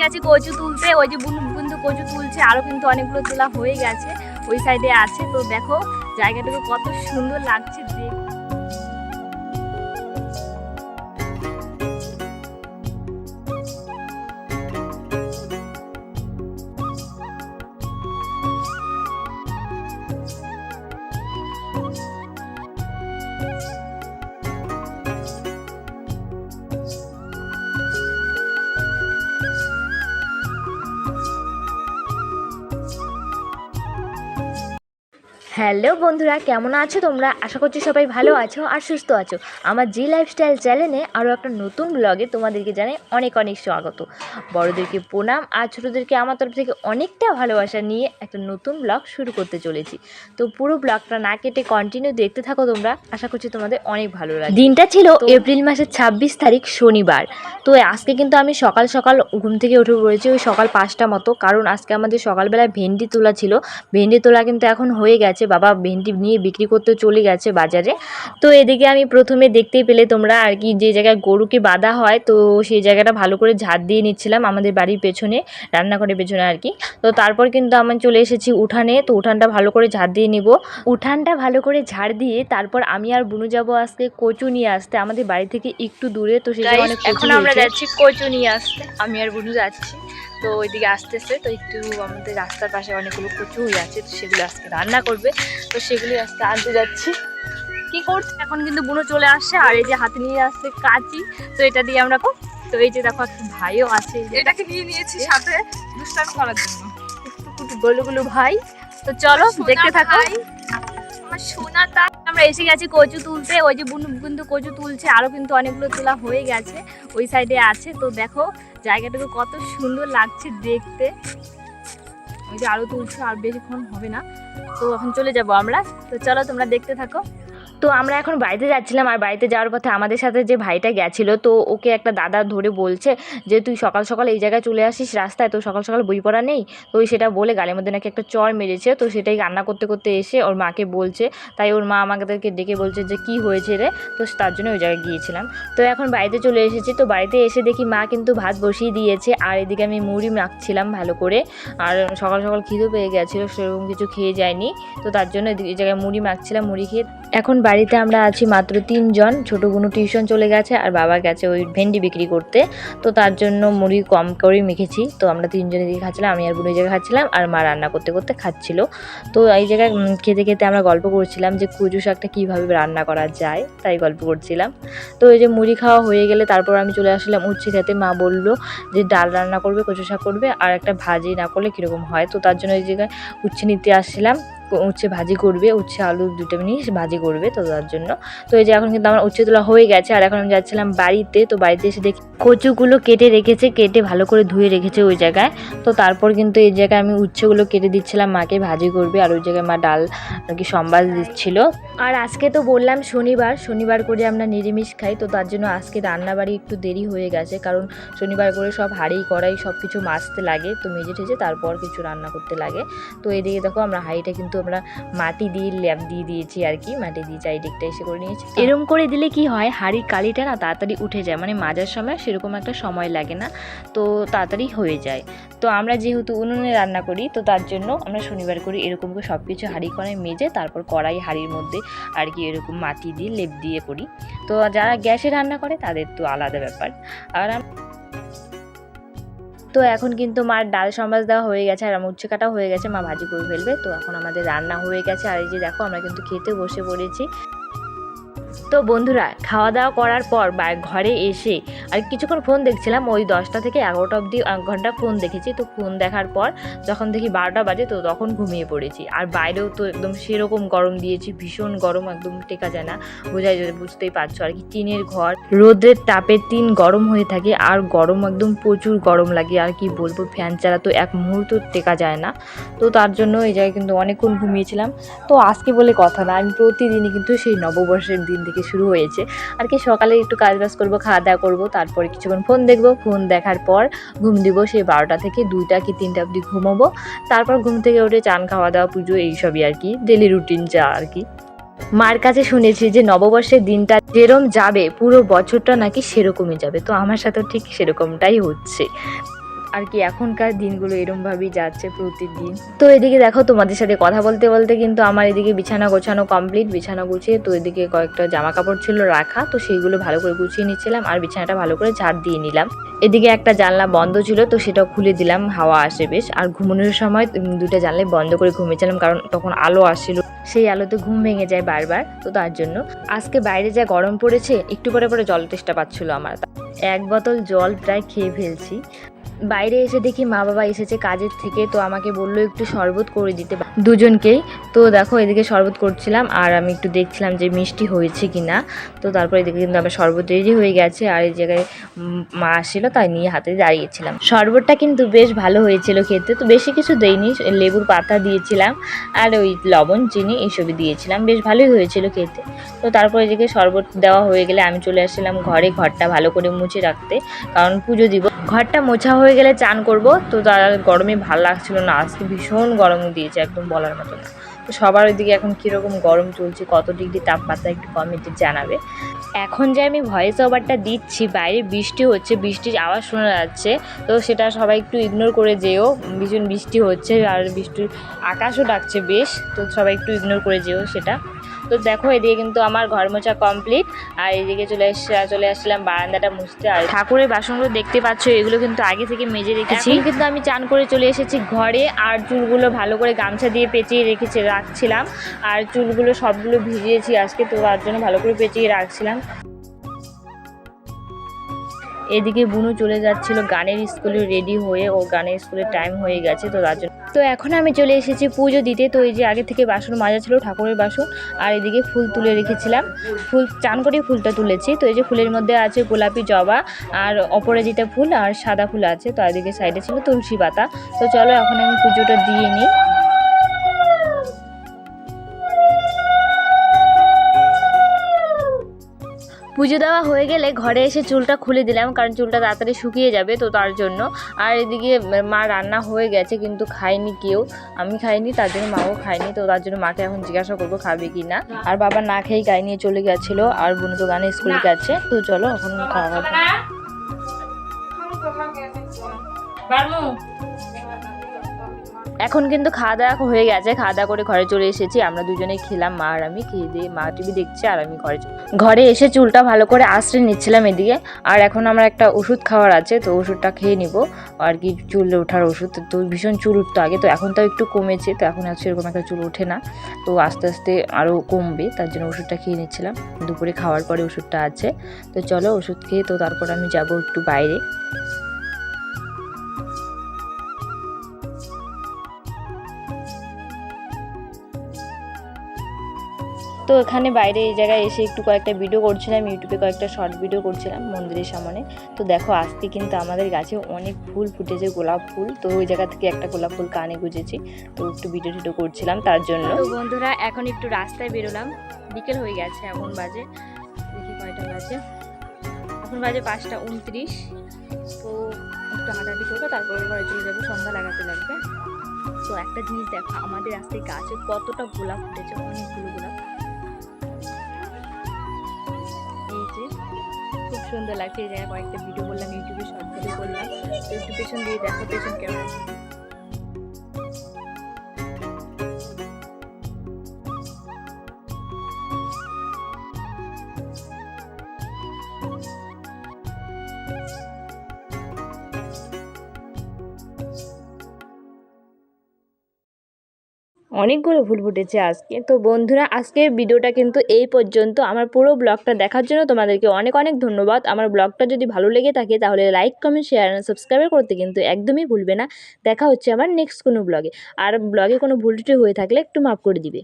গেছি কচু তুলতে, ওই যে বুনু কিন্তু কচু তুলছে আরও কিন্তু অনেকগুলো তোলা হয়ে গেছে। ওই সাইডে আছে, তো দেখো, জায়গাটাকে কত সুন্দর লাগছে দেখতে। হ্যালো বন্ধুরা কেমন আছো তোমরা? আশা করছি সবাই ভালো আছো আর সুস্থ আছো। আমার জি লাইফস্টাইল চ্যানেলে আরও একটা নতুন ব্লগে তোমাদেরকে জানাই অনেক অনেক স্বাগত। বড়োদেরকে প্রণাম আর ছোটোদেরকে আমার তরফ থেকে অনেকটা ভালোবাসা নিয়ে একটা নতুন ব্লগ শুরু করতে চলেছি। তো পুরো ব্লগটা না কেটে কন্টিনিউ দেখতে থাকো তোমরা আশা করছি তোমাদের অনেক ভালো লাগে দিনটা ছিল এপ্রিল মাসের ছাব্বিশ তারিখ শনিবার। তো আজকে কিন্তু আমি সকাল সকাল ঘুম থেকে উঠে পড়েছি ওই সকাল পাঁচটা মতো। কারণ আজকে আমাদের সকালবেলায় ভেন্ডি তোলা ছিল। ভেন্ডি তোলা কিন্তু এখন হয়ে গেছে বাবা ভেন্ডি নিয়ে বিক্রি করতে চলে গেছে বাজারে। তো এদিকে আমি প্রথমে দেখতেই পেলে তোমরা আর কি যে জায়গায় গরুকে বাঁধা হয় তো সেই জায়গাটা ভালো করে ঝাড় দিয়ে নিচ্ছিলাম আমাদের বাড়ির পেছনে রান্নাঘরের পেছনে আর কি। তো তারপর কিন্তু আমি চলে এসেছি উঠানে তো উঠানটা ভালো করে ঝাড় দিয়ে নিব। উঠানটা ভালো করে ঝাড় দিয়ে তারপর আমি আর বুনু যাব আজকে কচু নিয়ে আসতে আমাদের বাড়ি থেকে একটু দূরে তো সেই অনেক এখন আমরা যাচ্ছি কচু নিয়ে আসতে। আমি আর বুনু যাচ্ছি। তো ওইদিকে আসতেছে। তো একটু আমাদের রাস্তার পাশে অনেকগুলো কচু হয়ে আছে তো সেগুলো আজকে রান্না করবে। তো সেগুলি আজকে আনতে যাচ্ছি। কি করছে? এখন কিন্তু বুনো চলে আসছে আর এই যে হাতে নিয়ে আসছে কাঁচি তো এটা দিয়ে আমরা কো- তো এই যে দেখো একটা ভাইও আছে এটাকে নিয়ে নিয়েছি সাথে দুষ্টামি করার জন্য। একটু গোলু গোলু ভাই। তো চলো দেখতে থাকো। আমার তার। আমরা এসে গেছি কচু তুলতে। ওই যে বুনু কিন্তু কচু তুলছে। আরও কিন্তু অনেকগুলো তোলা হয়ে গেছে। ওই সাইডে আছে। তো দেখো, জায়গাটাকে কত সুন্দর লাগছে দেখতে। ওই যে আরও তুলছে, আর বেশিক্ষণ হবে না। তো এখন চলে যাব আমরা। তো চলো তোমরা দেখতে থাকো। তো আমরা এখন বাড়িতে যাচ্ছিলাম আর বাড়িতে যাওয়ার পথে আমাদের সাথে যে ভাইটা গেছিল, তো ওকে একটা দাদা ধরে বলছে যে, তুই সকাল সকাল এই জায়গায় চলে আসিস রাস্তায় তো সকাল সকাল বই পড়া নেই? তো সেটা বলে গালের মধ্যে নাকি একটা চর মেরেছে, তো সেটাই রান্না করতে করতে এসে ওর মাকে বলছে। তাই ওর মা আমাদেরকে ডেকে বলছে যে, কি হয়েছে রে? তো তার জন্য ওই জায়গায় গিয়েছিলাম। তো এখন বাড়িতে চলে এসেছি, তো বাড়িতে এসে দেখি মা কিন্তু ভাত বসিয়ে দিয়েছে আর এদিকে আমি মুড়ি মাখছিলাম ভালো করে। আর সকাল সকাল খিদে পেয়ে গেছিল, সেরকম কিছু খেয়ে যায়নি, তো তার জন্য এই জায়গায় মুড়ি মাখছিলাম, মুড়ি খেয়ে এখন বাড়িতে আমরা আছি মাত্র তিনজন। ছোটো গুনু টিউশন চলে গেছে আর বাবা গেছে ওই ভেন্ডি বিক্রি করতে। তো তার জন্য মুড়ি কম করেই মেখেছি। তো আমরা তিনজনে দিকে খাচ্ছিলাম, আমি আর বুড়ি জায়গায় খাচ্ছিলাম আর মা রান্না করতে করতে খাচ্ছিল। তো এই জায়গায় খেতে খেতে আমরা গল্প করছিলাম যে কুজু শাকটা কীভাবে রান্না করা যায়, তাই গল্প করছিলাম। তো এই যে মুড়ি খাওয়া হয়ে গেলে তারপর আমি চলে আসলাম উচ্ছে খেতে। মা বলল যে ডাল রান্না করবে, কচু শাক করবে আর একটা ভাজি না করলে কীরকম হয়? তো তার জন্য এই জায়গায় উচ্ছে নিতে আসছিলাম। উচ্ছে ভাজি করবে, উচ্ছে, আলু দুটো জিনিস ভাজি করবে তো তার জন্য। তো এই যে এখন কিন্তু আমার উচ্ছে তোলা হয়ে গেছে, আর এখন আমি যাচ্ছিলাম বাড়িতে, তো বাড়িতে এসে দেখি কচুগুলো কেটে রেখেছে, কেটে ভালো করে ধুয়ে রেখেছে ওই জায়গায়। তো তারপর কিন্তু এই জায়গায় আমি উচ্ছেগুলো কেটে দিচ্ছিলাম, মাকে ভাজি করবে, আর ওই জায়গায় মা ডাল আর কি সম্বাদ দিচ্ছিল। আর আজকে তো বললাম শনিবার শনিবার করে আমরা নিরামিষ খাই, তো তার জন্য আজকে রান্নাবাড়ি একটু দেরি হয়ে গেছে, কারণ শনিবার করে সব হাঁড়ি, কড়াই সব কিছু মাজতে লাগে, তো মেজে ঠেজে তারপর কিছু রান্না করতে লাগে। তো এদিকে দেখো আমরা হাঁড়িটা কিন্তু আমরা মাটি দিয়ে ল্যাপ দিয়ে দিয়েছি আর কি মাটি দিয়ে চারিদিকটা এসে করে নিয়েছি। এরম করে দিলে কি হয় হাঁড়ির কালিটা না তাড়াতাড়ি উঠে যায় মানে মাজার সময় সেরকম একটা সময় লাগে না তো তাড়াতাড়ি হয়ে যায়। তো আমরা যেহেতু উনুনে রান্না করি তো তার জন্য আমরা শনিবার করি এরকম করে সব কিছু হাঁড়ি কড়াই মেজে তারপর কড়াই হাঁড়ির মধ্যে আর কি এরকম মাটি দিয়ে লেপ দিয়ে করি। তো যারা গ্যাসে রান্না করে তাদের তো আলাদা ব্যাপার। আর আম- তো এখন কিন্তু মার ডাল সমাজ দেওয়া হয়ে গেছে আর উচ্ছে কাটা হয়ে গেছে, মা ভাজি করে ফেলবে। তো এখন আমাদের রান্না হয়ে গেছে। আর এই যে দেখো, আমরা কিন্তু খেতে বসে পড়েছি। তো বন্ধুরা খাওয়া দাওয়া করার পর বা, ঘরে এসে আর কিছুক্ষণ ফোন দেখছিলাম, ওই দশটা থেকে এগারোটা অবধি এক ঘণ্টা ফোন দেখেছি। তো ফোন দেখার পর যখন দেখি বারোটা বাজে, তো তখন ঘুমিয়ে পড়েছি। আর বাইরেও তো একদম সেরকম গরম দিয়েছি, ভীষণ গরম, একদম টেকা যায় না। বোঝাই যায়, বুঝতেই পারছ। আর কি টিনের ঘর, রোদের তাপে টিন গরম হয়ে থাকে, আর গরম একদম প্রচুর গরম লাগে। আর কি বলব, ফ্যান ছাড়া তো এক মুহূর্ত টেকা যায় না। তো তার জন্য এই জায়গায় কিন্তু অনেকক্ষণ ঘুমিয়েছিলাম। তো আজকে বলে কথা না, আমি প্রতিদিনই কিন্তু সেই নববর্ষের দিন থেকে শুরু হয়েছে। আর কি সকালে একটু কাজ বাজ করব খাওয়া দাওয়া করব, তারপরে কিছুক্ষণ ফোন দেখব ফোন দেখার পর ঘুম দিব, সেই বারোটা থেকে দুইটা কি তিনটা অবধি ঘুমোবো। তারপর ঘুম থেকে উঠে চান খাওয়া দাওয়া পুজো, এইসবই আর কি ডেলি রুটিন যা আর কি। মার কাছে শুনেছি যে নববর্ষের দিনটা যেরম যাবে, পুরো বছরটা নাকি সেরকমই যাবে। তো আমার সাথেও ঠিক সেরকমটাই হচ্ছে। আর কি এখনকার দিনগুলো এরমভাবেই যাচ্ছে প্রতিদিন। তো এদিকে দেখো তোমাদের সাথে কথা বলতে বলতে কিন্তু আমার এদিকে বিছানা গোছানো কমপ্লিট বিছানা গুছিয়ে তো এদিকে কয়েকটা জামা কাপড় ছিল রাখা, তো সেইগুলো ভালো করে গুছিয়ে নিচ্ছিলাম আর বিছানাটা ভালো করে ঝাড় দিয়ে নিলাম। এদিকে একটা জানলা বন্ধ ছিল, তো সেটাও খুলে দিলাম, হাওয়া আসে বেশ। আর ঘুমানোর সময় দুটো জানলাই বন্ধ করে ঘুমিয়েছিলাম কারণ তখন আলো আসছিল। সেই আলোতে ঘুম ভেঙে যায় বারবার, তো তার জন্য। আজকে বাইরে যা গরম পড়েছে, একটু পরে পরে জল তেষ্টা পাচ্ছিল আমার। এক বোতল জল প্রায় খেয়ে ফেলছি। বাইরে এসে দেখি মা বাবা এসেছে কাজের থেকে, তো আমাকে বলল একটু শরবত করে দিতে দুজনকেই তো দেখো, এদিকে শরবত করছিলাম, আর আমি একটু দেখছিলাম যে মিষ্টি হয়েছে কি না তো তারপর এদিকে কিন্তু আমার শরবত রেডি হয়ে গেছে, আর এই জায়গায় মা আসছিল তাই নিয়ে হাতে দাঁড়িয়েছিলাম। শরবতটা কিন্তু বেশ ভালো হয়েছিল খেতে, তো বেশি কিছু দেইনি, লেবুর পাতা দিয়েছিলাম, আর ওই লবণ, চিনি এইসবই দিয়েছিলাম, বেশ ভালোই হয়েছিল খেতে। তো তারপর এদিকে শরবত দেওয়া হয়ে গেলে আমি চলে আসছিলাম ঘরে, ঘরটা ভালো করে মুছে রাখতে, কারণ পুজো দিব ঘরটা মোছা হয়ে গেলে চান করব। তো তার গরমে ভালো লাগছিল না। আজকে ভীষণ গরম দিয়েছে, একদম বলার মতো না। তো সবার ওইদিকে এখন কীরকম গরম চলছে, কত ডিগ্রি তাপমাত্রা একটু কমেন্টে জানাবে। এখন যে আমি ভয়েস ওভারটা দিচ্ছি, বাইরে বৃষ্টি হচ্ছে, বৃষ্টির আওয়াজ শোনা যাচ্ছে। তো সেটা সবাই একটু ইগনোর করে যেও। ভীষণ বৃষ্টি হচ্ছে আর বৃষ্টির আকাশও ডাকছে বেশ। তো সবাই একটু ইগনোর করে যেও সেটা। তো দেখো, এদিকে কিন্তু আমার ঘর মোছা কমপ্লিট আর এদিকে চলে এসে, চলে আসছিলাম বারান্দাটা মুছতে। আর ঠাকুরের বাসনগুলো দেখতে পাচ্ছ, এগুলো কিন্তু আগে থেকে মেজে রেখেছি। কিন্তু আমি চান করে চলে এসেছি ঘরে, আর চুলগুলো ভালো করে গামছা দিয়ে পেঁচিয়ে রেখেছি, রাখছিলাম। আর চুলগুলো সবগুলো ভিজিয়েছি আজকে, তো তার জন্য ভালো করে পেঁচিয়ে রাখছিলাম। এদিকে বুনু চলে যাচ্ছিল, গানের স্কুলে রেডি হয়ে, ও গানের স্কুলের টাইম হয়ে গেছে, তো তার জন্য তো এখন আমি চলে এসেছি পুজো দিতে। তো এই যে আগে থেকে বাসন মাজা ছিল ঠাকুরের বাসন, আর এদিকে ফুল তুলে রেখেছিলাম। ফুল, চান করে ফুলটা তুলেছি। তো এই যে ফুলের মধ্যে আছে গোলাপি জবা, আর অপরাজিতা ফুল, আর সাদা ফুল আছে, তো এদিকে সাইডে ছিল তুলসী পাতা। তো চলো এখন আমি পুজোটা দিয়ে নিই। পুজো দেওয়া হয়ে গেলে ঘরে এসে চুলটা খুলে দিলাম, কারণ চুলটা তাড়াতাড়ি শুকিয়ে যাবে তো তার জন্য। আর এদিকে মা রান্না হয়ে গেছে, কিন্তু খায়নি কেউ। আমি খাইনি, তার জন্য মাও খায়নি, তো তার জন্য মাকে এখন জিজ্ঞাসা করব খাবে কি না আর বাবা না খেয়ে গায়ে নিয়ে চলে গেছিল, আর বুনু তো গানে স্কুলে গেছে। তো চলো এখন খাওয়া এখন কিন্তু খাওয়া দাওয়া হয়ে গেছে। খাওয়া দাওয়া করে ঘরে চলে এসেছি। আমরা দুজনেই খেলাম, মা আর আমি খেয়ে দিয়ে মা টিভি দেখছে আর আমি ঘরে ঘরে এসে চুলটা ভালো করে আশ্রয় নিচ্ছিলাম এদিকে। আর এখন আমার একটা ওষুধ খাওয়ার আছে, তো ওষুধটা খেয়ে নিব। আর কি চুল ওঠার ওষুধ, তো ভীষণ চুল উঠতো আগে। তো এখন তো একটু কমেছে, তো এখন আর সেরকম একটা চুল ওঠে না। তো আস্তে আস্তে আরও কমবে, তার জন্য ওষুধটা খেয়ে নিচ্ছিলাম। দুপুরে খাওয়ার পরে ওষুধটা আছে। তো চলো ওষুধ খেয়ে, তো তারপর আমি যাব একটু বাইরে। তো এখানে বাইরে এই জায়গায় এসে একটু কয়েকটা ভিডিও করছিলাম ইউটিউবে কয়েকটা শর্ট ভিডিও করছিলাম মন্দিরের সামনে। তো দেখো, আজকে কিন্তু আমাদের গাছে অনেক ফুল ফুটেছে, গোলাপ ফুল। তো ওই জায়গা থেকে একটা গোলাপ ফুল কানে গুজেছি। তো একটু ভিডিও টিডিও করছিলাম তার জন্য। তো বন্ধুরা, এখন একটু রাস্তায় বেরোলাম। বিকেল হয়ে গেছে, এখন বাজে, দেখি কয়টা বাজে। এখন বাজে পাঁচটা উনত্রিশ। তো একটু হাঁটাহাঁটি করব, তারপরে ঘরে চলে যাব। সন্ধ্যা লাগাতে লাগবে। তো একটা জিনিস দেখো, আমাদের রাস্তায় গাছে কতটা গোলাপ ফুটেছে, অনেকগুলো গোলাপ। সুন্দর লাগছে। এই জায়গায় কয়েকটা ভিডিও বললাম ইউটিউবে শর্ট ভিডিও করলাম। তো দিয়ে দেখো, পেছন কেমন অনেকগুলো ভুল ফুটেছে আজকে। তো বন্ধুরা, আজকের ভিডিওটা কিন্তু এই পর্যন্ত। আমার পুরো ব্লগটা দেখার জন্য তোমাদেরকে অনেক অনেক ধন্যবাদ। আমার ব্লগটা যদি ভালো লেগে থাকে, তাহলে লাইক, কমেন্ট শেয়ার আর সাবস্ক্রাইব করতে কিন্তু একদমই ভুলবে না। দেখা হচ্ছে আমার নেক্সট কোনো ব্লগে। আর ব্লগে কোনো ভুল হয়ে থাকলে একটু মাফ করে দিবে।